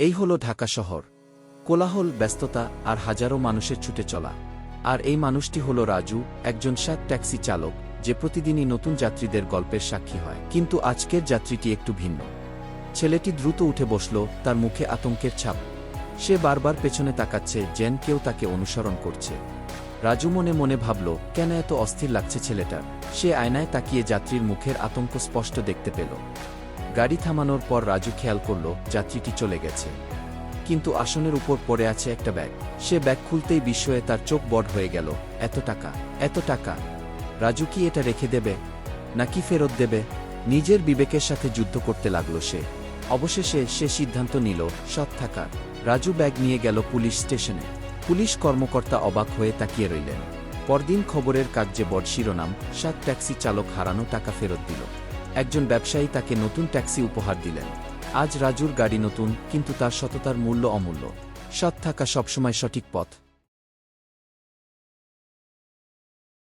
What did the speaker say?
এই হলো ঢাকা শহর। কোলাহল, ব্যস্ততা আর হাজারো মানুষের ছুটে চলা। আর এই মানুষটি হলো রাজু, একজন সাত ট্যাক্সি চালক, যে প্রতিদিনই নতুন যাত্রীদের গল্পের সাক্ষী হয়। কিন্তু আজকের যাত্রীটি একটু ভিন্ন। ছেলেটি দ্রুত উঠে বসল তার মুখে আতঙ্কের ছাপ। সে বারবার পেছনে তাকাচ্ছে যেন কেউ তাকে অনুসরণ করছে। রাজু মনে মনে ভাবল, কেন এত অস্থির লাগছে ছেলেটার? সে আয়নায় তাকিয়ে যাত্রীর মুখের আতঙ্ক স্পষ্ট দেখতে পেল। গাড়ি থামানোর পর রাজু খেয়াল করল, যাত্রীটি চলে গেছে। কিন্তু আসনের উপর পড়ে আছে একটা ব্যাগ। সে ব্যাগ খুলতেই বিস্ময়ে তার চোখ বড় হয়ে গেল। এত টাকা এত টাকা। রাজু কি এটা রেখে দেবে? নাকি ফেরত দেবে? নিজের বিবেকের সাথে যুদ্ধ করতে লাগল সে। অবশেষে সে সিদ্ধান্ত নিল, সৎ থাকার। রাজু ব্যাগ নিয়ে গেল পুলিশ স্টেশনে। পুলিশ কর্মকর্তা অবাক হয়ে তাকিয়ে রইলেন। পরদিন খবরের কাগজে বড় শিরোনাম, সাত ট্যাক্সি চালক হারানো টাকা ফেরত দিল। একজন ব্যবসায়ী তাকে নতুন ট্যাক্সি উপহার দিলেন। আজ রাজুর গাড়ি নতুন, কিন্তু তার সততার মূল্য অমূল্য। সৎ থাকা সবসময় সঠিক পথ।